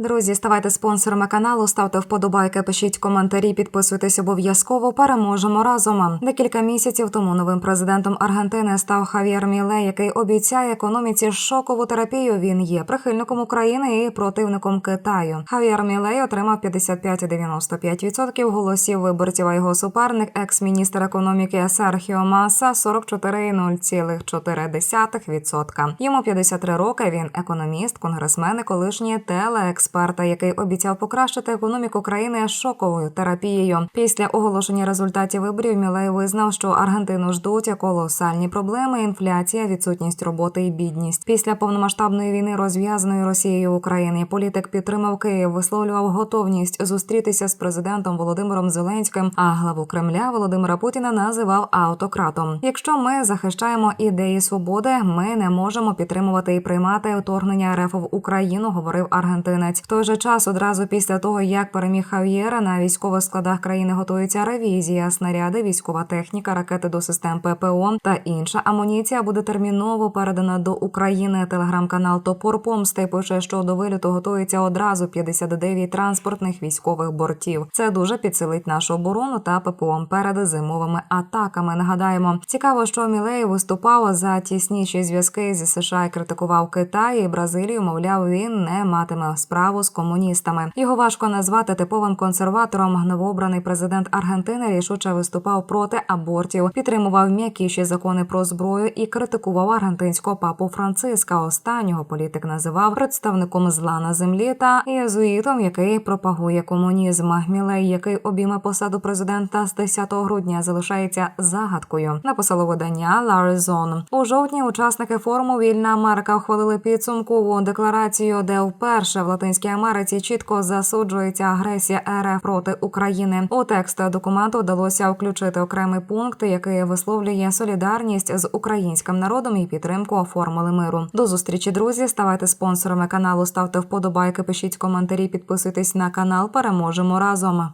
Друзі, ставайте спонсорами каналу, ставте вподобайки, пишіть коментарі, підписуйтесь обов'язково. Переможемо разом. Декілька місяців тому новим президентом Аргентини став Хав'єр Міле, який обіцяє економіці шокову терапію. Він є прихильником України і противником Китаю. Хав'єр Мілей отримав 55,95% голосів виборців. А його суперник, екс-міністр економіки Серхіо Маса, 44,04%. Йому 53 роки. Він економіст, конгресмен і колишній телеексперт, який обіцяв покращити економіку країни шоковою терапією. Після оголошення результатів виборів Мілей визнав, що Аргентину ждуть колосальні проблеми: інфляція, відсутність роботи і бідність. Після повномасштабної війни, розв'язаної Росією в Україні, політик підтримав Київ, висловлював готовність зустрітися з президентом Володимиром Зеленським. А главу Кремля Володимира Путіна називав автократом. Якщо ми захищаємо ідеї свободи, ми не можемо підтримувати і приймати вторгнення РФ в Україну, говорив аргентинець. В той же час, одразу після того, як переміг Хав'єра, на військових складах країни готується ревізія, снаряди, військова техніка, ракети до систем ППО та інша амуніція буде терміново передана до України. Телеграм-канал Топор Помсти пише, що до виліту готується одразу 59 транспортних військових бортів. Це дуже підсилить нашу оборону та ППО перед зимовими атаками. Нагадаємо, цікаво, що Мілей виступав за тісніші зв'язки зі США і критикував Китай і Бразилію. Мовляв, він не матиме справу з комуністами. Його важко назвати типовим консерватором. Новообраний президент Аргентини рішуче виступав проти абортів, підтримував м'якіші закони про зброю і критикував аргентинського папу Франциска. Останнього політик називав представником зла на землі та єзуїтом, який пропагує комунізм. Мілей, який обійме посаду президента з 10 грудня, залишається загадкою. Написало видання Ларизон. У жовтні учасники форуму Вільна Америка ухвалили підсумкову декларацію, де вперше в Латинській Америці чітко засуджується агресія РФ проти України. У текст документу вдалося включити окремий пункт, який висловлює солідарність з українським народом і підтримку формули миру. До зустрічі, друзі. Ставайте спонсорами каналу, ставте вподобайки, пишіть коментарі, підписуйтесь на канал. Переможемо разом.